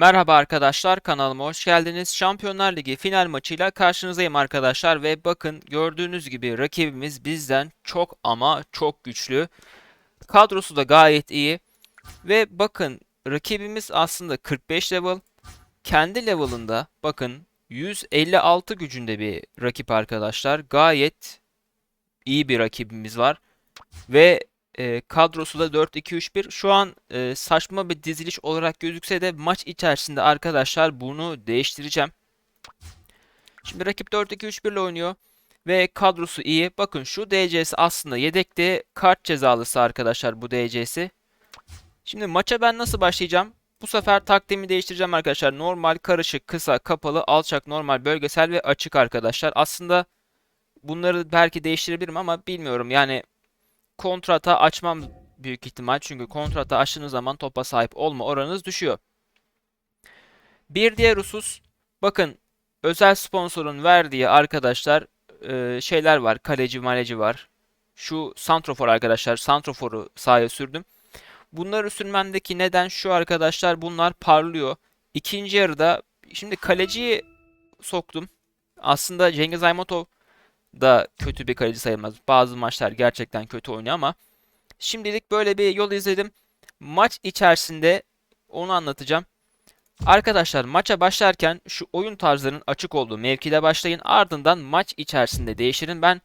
Merhaba arkadaşlar kanalıma hoş geldiniz. Şampiyonlar Ligi final maçıyla karşınızdayım arkadaşlar ve bakın gördüğünüz gibi rakibimiz bizden çok ama çok güçlü. Kadrosu da gayet iyi ve bakın rakibimiz aslında 45 level. Kendi level'ında bakın 156 gücünde bir rakip arkadaşlar. Gayet iyi bir rakibimiz var ve e, kadrosu da 4-2-3-1. Şu an e, saçma bir diziliş olarak gözükse de maç içerisinde arkadaşlar bunu değiştireceğim. Şimdi rakip 4-2-3-1 ile oynuyor ve kadrosu iyi. Bakın şu DC'si aslında yedekte kart cezalısı arkadaşlar bu DC'si. Şimdi maça ben nasıl başlayacağım? Bu sefer taktiğimi değiştireceğim arkadaşlar. Normal, karışık, kısa, kapalı, alçak, normal, bölgesel ve açık arkadaşlar. Aslında bunları belki değiştirebilirim ama bilmiyorum. Yani kontrata açmam büyük ihtimal. Çünkü kontrata açtığınız zaman topa sahip olma oranınız düşüyor. Bir diğer husus bakın özel sponsorun verdiği arkadaşlar e, şeyler var. Kaleci maleci var. Şu Santrofor arkadaşlar. Santrofor'u sahaya sürdüm. Bunları sürmemdeki neden şu arkadaşlar bunlar parlıyor. İkinci yarıda şimdi kaleciyi soktum. Aslında Cengiz Aymatov da kötü bir kaleci sayılmaz. Bazı maçlar gerçekten kötü oynuyor ama şimdilik böyle bir yol izledim. Maç içerisinde onu anlatacağım. Arkadaşlar maça başlarken şu oyun tarzlarının açık olduğu mevkide başlayın. Ardından maç içerisinde değiştirin. Ben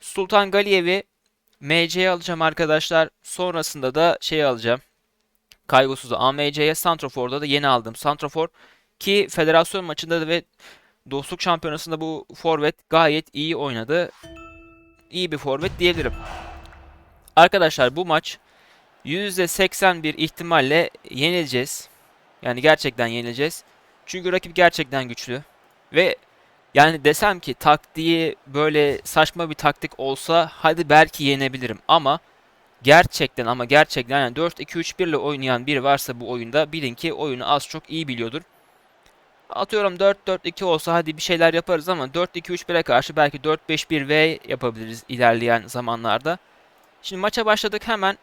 Sultan Galiyev'i MC'ye alacağım arkadaşlar. Sonrasında da şey alacağım. Kaygısız'ı AMC'ye Santrofor'da da yeni aldım. Santrofor ki federasyon maçında da ve Dostluk Şampiyonası'nda bu forvet gayet iyi oynadı. İyi bir forvet diyebilirim. Arkadaşlar bu maç %81 ihtimalle yenileceğiz. Yani gerçekten yenileceğiz. Çünkü rakip gerçekten güçlü. Ve yani desem ki taktiği böyle saçma bir taktik olsa hadi belki yenebilirim. Ama gerçekten ama gerçekten yani 4-2-3-1 ile oynayan biri varsa bu oyunda bilin ki oyunu az çok iyi biliyordur. Atıyorum 4-4-2 olsa hadi bir şeyler yaparız ama 4-2-3-1'e karşı belki 4-5-1-V yapabiliriz ilerleyen zamanlarda. Şimdi maça başladık hemen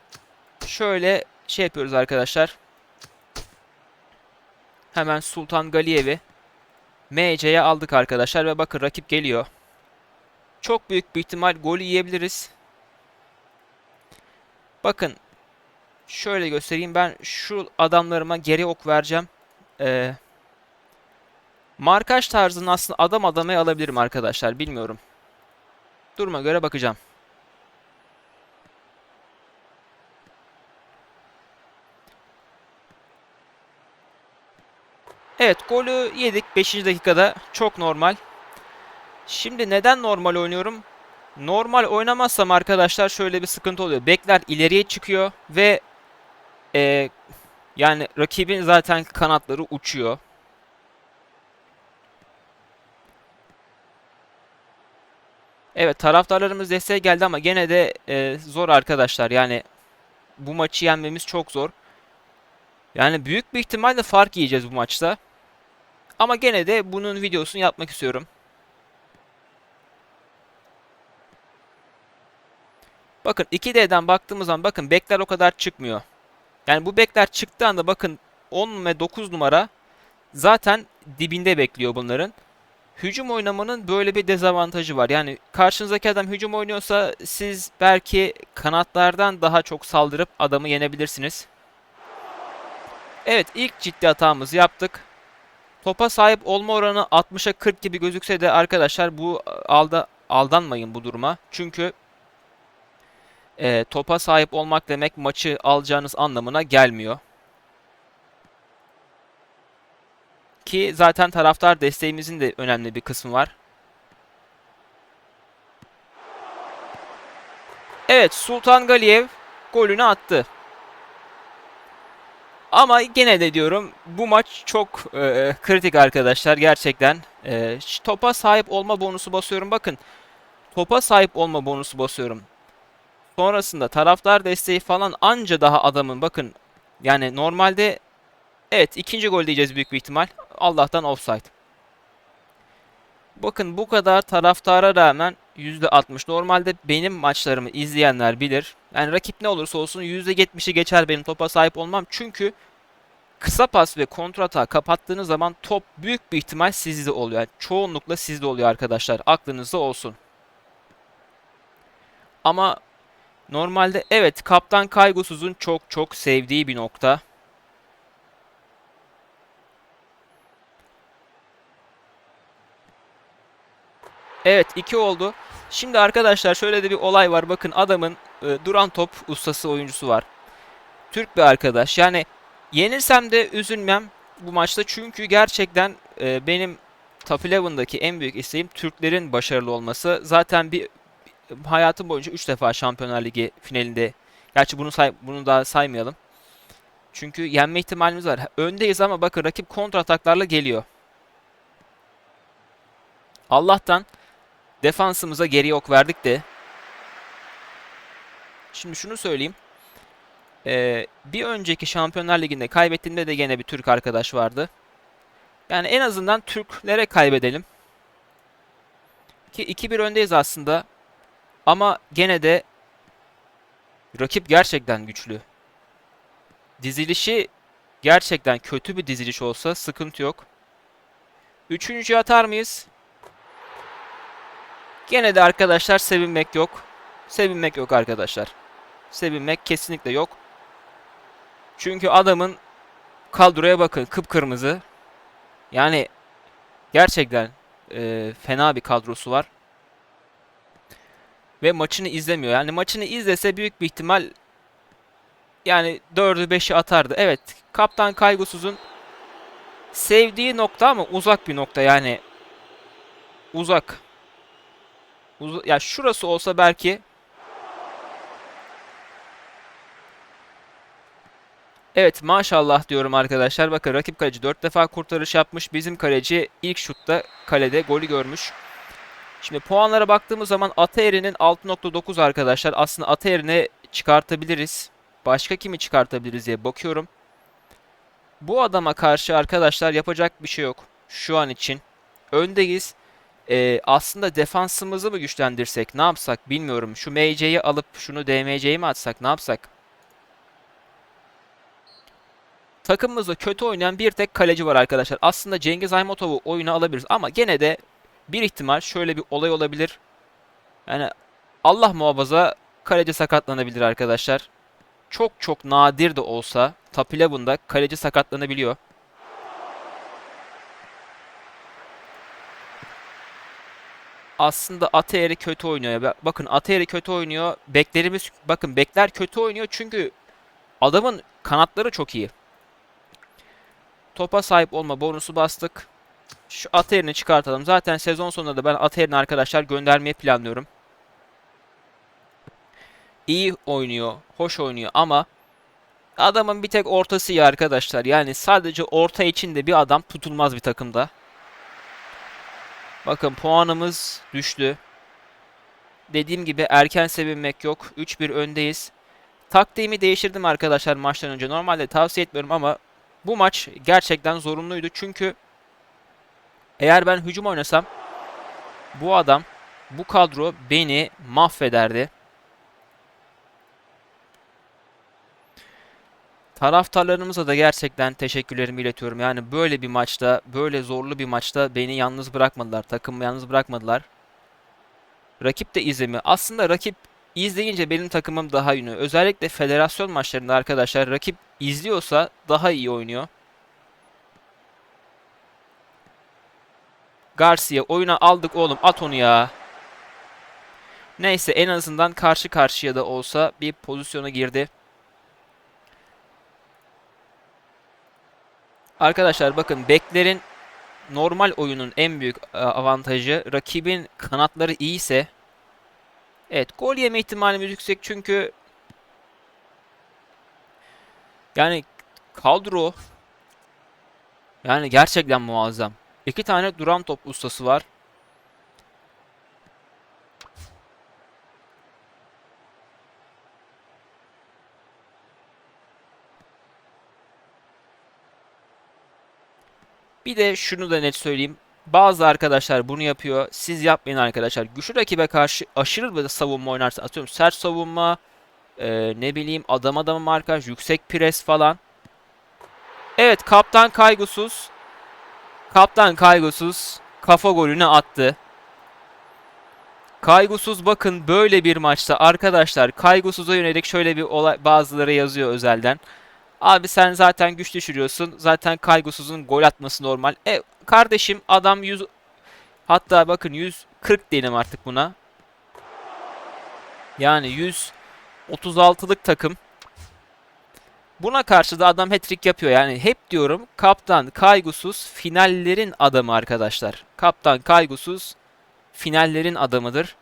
şöyle şey yapıyoruz arkadaşlar. Hemen Sultan Galiyev'i MC'ye aldık arkadaşlar ve bakın rakip geliyor. Çok büyük bir ihtimal golü yiyebiliriz. Bakın şöyle göstereyim ben şu adamlarıma geri ok vereceğim. Eee Markaj tarzını aslında adam adamaya alabilirim arkadaşlar. Bilmiyorum. Duruma göre bakacağım. Evet golü yedik 5. dakikada. Çok normal. Şimdi neden normal oynuyorum? Normal oynamazsam arkadaşlar şöyle bir sıkıntı oluyor. Bekler ileriye çıkıyor ve e, yani rakibin zaten kanatları uçuyor. Evet taraftarlarımız desteğe geldi ama gene de e, zor arkadaşlar. Yani bu maçı yenmemiz çok zor. Yani büyük bir ihtimalle fark yiyeceğiz bu maçta. Ama gene de bunun videosunu yapmak istiyorum. Bakın 2D'den baktığımız zaman bakın bekler o kadar çıkmıyor. Yani bu bekler çıktığı anda bakın 10 ve 9 numara zaten dibinde bekliyor bunların hücum oynamanın böyle bir dezavantajı var. Yani karşınızdaki adam hücum oynuyorsa siz belki kanatlardan daha çok saldırıp adamı yenebilirsiniz. Evet ilk ciddi hatamızı yaptık. Topa sahip olma oranı 60'a 40 gibi gözükse de arkadaşlar bu alda aldanmayın bu duruma. Çünkü e, topa sahip olmak demek maçı alacağınız anlamına gelmiyor. Ki zaten taraftar desteğimizin de önemli bir kısmı var. Evet Sultan Galiyev golünü attı. Ama gene de diyorum bu maç çok e, kritik arkadaşlar gerçekten. E, topa sahip olma bonusu basıyorum. Bakın topa sahip olma bonusu basıyorum. Sonrasında taraftar desteği falan anca daha adamın bakın yani normalde evet ikinci gol diyeceğiz büyük bir ihtimal. Allah'tan offside. Bakın bu kadar taraftara rağmen %60. Normalde benim maçlarımı izleyenler bilir. Yani rakip ne olursa olsun %70'i geçer benim topa sahip olmam. Çünkü kısa pas ve kontrata kapattığınız zaman top büyük bir ihtimal sizde oluyor. Yani çoğunlukla sizde oluyor arkadaşlar. Aklınızda olsun. Ama normalde evet Kaptan Kaygusuz'un çok çok sevdiği bir nokta. Evet 2 oldu. Şimdi arkadaşlar şöyle de bir olay var. Bakın adamın e, duran top ustası oyuncusu var. Türk bir arkadaş. Yani yenirsem de üzülmem bu maçta. Çünkü gerçekten e, benim Top 11'daki en büyük isteğim Türklerin başarılı olması. Zaten bir hayatım boyunca 3 defa Şampiyonlar Ligi finalinde. Gerçi bunu say bunu daha saymayalım. Çünkü yenme ihtimalimiz var. Öndeyiz ama bakın rakip kontra ataklarla geliyor. Allah'tan defansımıza geri ok verdik de. Şimdi şunu söyleyeyim. Ee, bir önceki Şampiyonlar Ligi'nde kaybettiğimde de gene bir Türk arkadaş vardı. Yani en azından Türklere kaybedelim. Ki 2-1 öndeyiz aslında. Ama gene de rakip gerçekten güçlü. Dizilişi gerçekten kötü bir diziliş olsa sıkıntı yok. Üçüncüyü atar mıyız? Gene de arkadaşlar sevinmek yok. Sevinmek yok arkadaşlar. Sevinmek kesinlikle yok. Çünkü adamın kadroya bakın kıpkırmızı. Yani gerçekten e, fena bir kadrosu var. Ve maçını izlemiyor. Yani maçını izlese büyük bir ihtimal yani 4'ü 5'i atardı. Evet kaptan kaygısızın sevdiği nokta ama uzak bir nokta yani. Uzak. Uz ya şurası olsa belki Evet maşallah diyorum arkadaşlar. Bakın rakip kaleci 4 defa kurtarış yapmış. Bizim kaleci ilk şutta kalede golü görmüş. Şimdi puanlara baktığımız zaman Ataeri'nin 6.9 arkadaşlar. Aslında Ataeri'ni çıkartabiliriz. Başka kimi çıkartabiliriz diye bakıyorum. Bu adama karşı arkadaşlar yapacak bir şey yok. Şu an için. Öndeyiz. Ee, aslında defansımızı mı güçlendirsek ne yapsak bilmiyorum. Şu MC'yi alıp şunu DMC'yi mi atsak ne yapsak? Takımımızda kötü oynayan bir tek kaleci var arkadaşlar. Aslında Cengiz Aymatov'u oyuna alabiliriz ama gene de bir ihtimal şöyle bir olay olabilir. Yani Allah muhafaza kaleci sakatlanabilir arkadaşlar. Çok çok nadir de olsa 11'da kaleci sakatlanabiliyor. Aslında Ateyri kötü oynuyor. Bakın Ateyri kötü oynuyor. Beklerimiz bakın bekler kötü oynuyor çünkü adamın kanatları çok iyi. Topa sahip olma bonusu bastık. Şu Aterin'i çıkartalım. Zaten sezon sonunda da ben Aterin'i arkadaşlar göndermeyi planlıyorum. İyi oynuyor, hoş oynuyor ama adamın bir tek ortası iyi arkadaşlar. Yani sadece orta içinde bir adam tutulmaz bir takımda. Bakın puanımız düştü. Dediğim gibi erken sevinmek yok. 3-1 öndeyiz. Taktiğimi değiştirdim arkadaşlar maçtan önce. Normalde tavsiye etmiyorum ama bu maç gerçekten zorunluydu. Çünkü eğer ben hücum oynasam bu adam, bu kadro beni mahvederdi. Taraftarlarımıza da gerçekten teşekkürlerimi iletiyorum. Yani böyle bir maçta, böyle zorlu bir maçta beni yalnız bırakmadılar. Takımımı yalnız bırakmadılar. Rakip de izlemi. Aslında rakip izleyince benim takımım daha iyi oynuyor. Özellikle federasyon maçlarında arkadaşlar rakip izliyorsa daha iyi oynuyor. Garcia oyuna aldık oğlum at onu ya. Neyse en azından karşı karşıya da olsa bir pozisyona girdi. Arkadaşlar bakın beklerin normal oyunun en büyük e, avantajı rakibin kanatları iyiyse Evet gol yeme ihtimalimiz yüksek çünkü yani kadro yani gerçekten muazzam. İki tane duran top ustası var. Bir de şunu da net söyleyeyim. Bazı arkadaşlar bunu yapıyor. Siz yapmayın arkadaşlar. Güçlü rakibe karşı aşırı bir savunma oynarsa atıyorum sert savunma, e, ne bileyim adam adamı markaj, yüksek pres falan. Evet kaptan kaygısız. Kaptan kaygısız kafa golünü attı. Kaygısız bakın böyle bir maçta arkadaşlar kaygısıza yönelik şöyle bir olay bazıları yazıyor özelden. Abi sen zaten güç düşürüyorsun. Zaten kaygısızın gol atması normal. E kardeşim adam 100 hatta bakın 140 diyelim artık buna. Yani 136'lık takım. Buna karşı da adam hat-trick yapıyor. Yani hep diyorum kaptan kaygısız finallerin adamı arkadaşlar. Kaptan kaygısız finallerin adamıdır.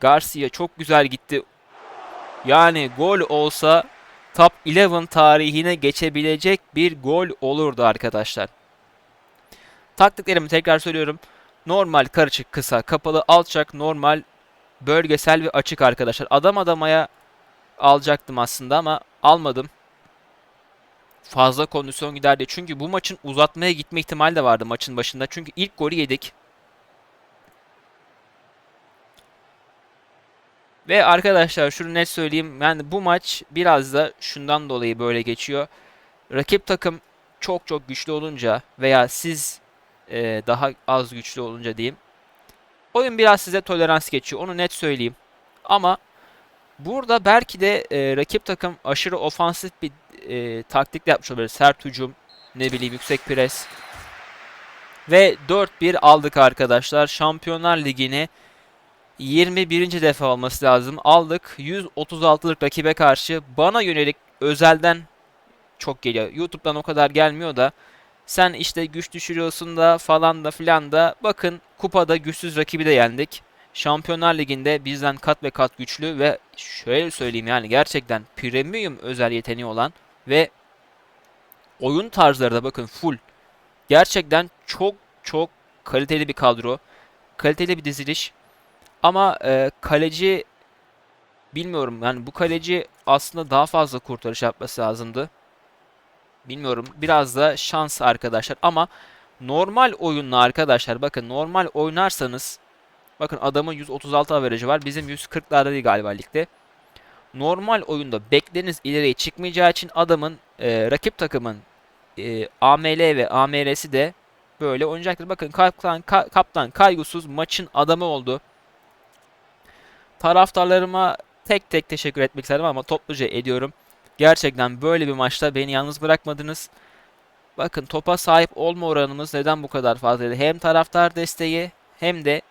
Garcia çok güzel gitti. Yani gol olsa Top 11 tarihine geçebilecek bir gol olurdu arkadaşlar. Taktiklerimi tekrar söylüyorum. Normal, karışık, kısa, kapalı, alçak, normal, bölgesel ve açık arkadaşlar. Adam adamaya alacaktım aslında ama almadım. Fazla kondisyon giderdi. Çünkü bu maçın uzatmaya gitme ihtimali de vardı maçın başında. Çünkü ilk golü yedik. Ve arkadaşlar şunu net söyleyeyim. Yani bu maç biraz da şundan dolayı böyle geçiyor. Rakip takım çok çok güçlü olunca veya siz e, daha az güçlü olunca diyeyim. Oyun biraz size tolerans geçiyor. Onu net söyleyeyim. Ama burada belki de e, rakip takım aşırı ofansif bir e, taktik yapmış olabilir. Sert hücum, ne bileyim yüksek pres. Ve 4-1 aldık arkadaşlar. Şampiyonlar Ligi'ni 21. defa olması lazım. Aldık. 136'lık rakibe karşı bana yönelik özelden çok geliyor. YouTube'dan o kadar gelmiyor da sen işte güç düşürüyorsun da falan da filan da bakın kupada güçsüz rakibi de yendik. Şampiyonlar Ligi'nde bizden kat ve kat güçlü ve şöyle söyleyeyim yani gerçekten premium özel yeteneği olan ve oyun tarzları da bakın full. Gerçekten çok çok kaliteli bir kadro. Kaliteli bir diziliş. Ama e, kaleci bilmiyorum yani bu kaleci aslında daha fazla kurtarış yapması lazımdı. Bilmiyorum biraz da şans arkadaşlar ama normal oyunla arkadaşlar bakın normal oynarsanız bakın adamın 136 averajı var bizim 140'larda değil galiba ligde. Normal oyunda bekleniz ileriye çıkmayacağı için adamın e, rakip takımın e, AML ve AMR'si de böyle oynayacaktır. Bakın kaptan, ka, kaptan kaygısız maçın adamı oldu. Taraftarlarıma tek tek teşekkür etmek istedim ama topluca ediyorum. Gerçekten böyle bir maçta beni yalnız bırakmadınız. Bakın topa sahip olma oranımız neden bu kadar fazlaydı? Hem taraftar desteği hem de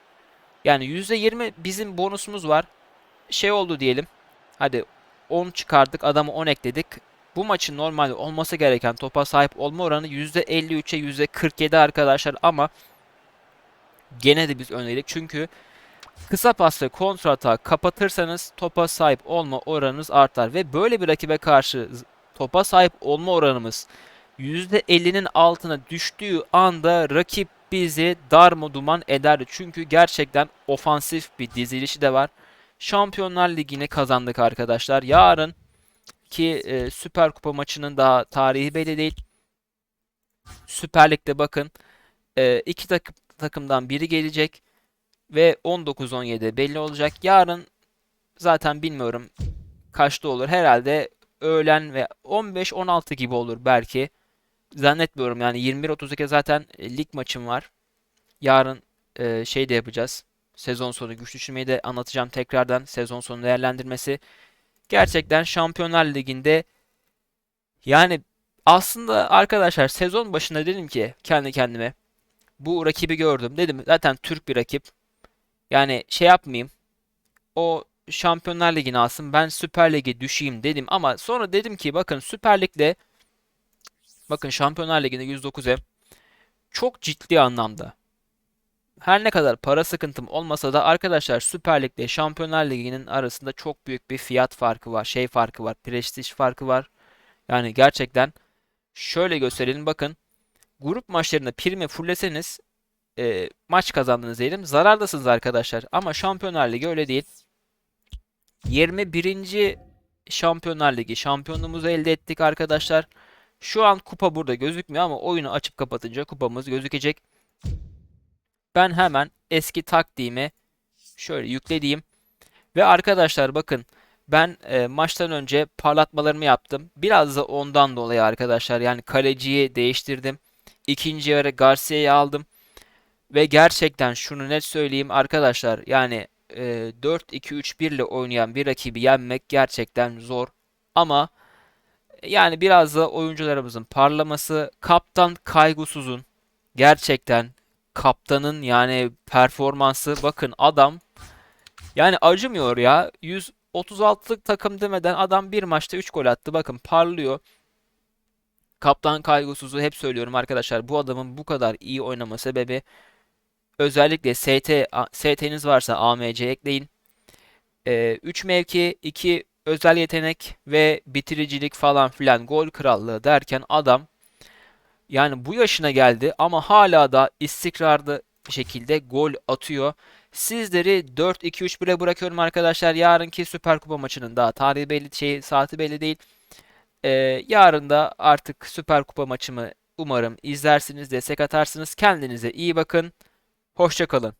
yani %20 bizim bonusumuz var. Şey oldu diyelim. Hadi 10 çıkardık adamı 10 ekledik. Bu maçın normalde olması gereken topa sahip olma oranı %53'e %47 arkadaşlar ama gene de biz önledik. Çünkü Kısa pasla kontrata kapatırsanız topa sahip olma oranınız artar ve böyle bir rakibe karşı topa sahip olma oranımız %50'nin altına düştüğü anda rakip bizi darma duman ederdi. Çünkü gerçekten ofansif bir dizilişi de var. Şampiyonlar Ligi'ni kazandık arkadaşlar. Yarın ki e, Süper Kupa maçının daha tarihi belli değil. Süper Lig'de bakın e, iki takım, takımdan biri gelecek ve 19-17 belli olacak. Yarın zaten bilmiyorum kaçta olur. Herhalde öğlen ve 15-16 gibi olur belki. Zannetmiyorum yani 21-32 zaten e, lig maçım var. Yarın e, şey de yapacağız. Sezon sonu güç düşürmeyi de anlatacağım tekrardan. Sezon sonu değerlendirmesi. Gerçekten Şampiyonlar Ligi'nde yani aslında arkadaşlar sezon başında dedim ki kendi kendime bu rakibi gördüm. Dedim zaten Türk bir rakip. Yani şey yapmayayım. O Şampiyonlar Ligi'ni alsın. Ben Süper Lig'e düşeyim dedim. Ama sonra dedim ki bakın Süper Lig'de bakın Şampiyonlar Ligi'nde 109'e çok ciddi anlamda her ne kadar para sıkıntım olmasa da arkadaşlar Süper Lig'de Şampiyonlar Ligi'nin arasında çok büyük bir fiyat farkı var. Şey farkı var. Prestij farkı var. Yani gerçekten şöyle gösterelim bakın. Grup maçlarında primi fulleseniz e, maç kazandınız diyelim. Zarardasınız arkadaşlar. Ama Şampiyonlar Ligi öyle değil. 21. Şampiyonlar Ligi şampiyonluğumuzu elde ettik arkadaşlar. Şu an kupa burada gözükmüyor ama oyunu açıp kapatınca kupamız gözükecek. Ben hemen eski taktiğimi şöyle yüklediğim ve arkadaşlar bakın Ben e, maçtan önce parlatmalarımı yaptım. Biraz da ondan dolayı arkadaşlar. Yani kaleciyi değiştirdim. İkinci yarı Garcia'yı aldım. Ve gerçekten şunu net söyleyeyim arkadaşlar. Yani e, 4-2-3-1 ile oynayan bir rakibi yenmek gerçekten zor. Ama yani biraz da oyuncularımızın parlaması, kaptan kaygısızın gerçekten kaptanın yani performansı bakın adam yani acımıyor ya. 136'lık takım demeden adam bir maçta 3 gol attı. Bakın parlıyor. Kaptan kaygısızı hep söylüyorum arkadaşlar. Bu adamın bu kadar iyi oynama sebebi özellikle ST ST'niz varsa AMC ekleyin. 3 mevki, 2 özel yetenek ve bitiricilik falan filan gol krallığı derken adam yani bu yaşına geldi ama hala da istikrarlı şekilde gol atıyor. Sizleri 4-2-3-1'e bırakıyorum arkadaşlar. Yarınki Süper Kupa maçının daha tarihi belli, şey, saati belli değil. Ee, yarın da artık Süper Kupa maçımı umarım izlersiniz, destek atarsınız. Kendinize iyi bakın. Hoşça kalın.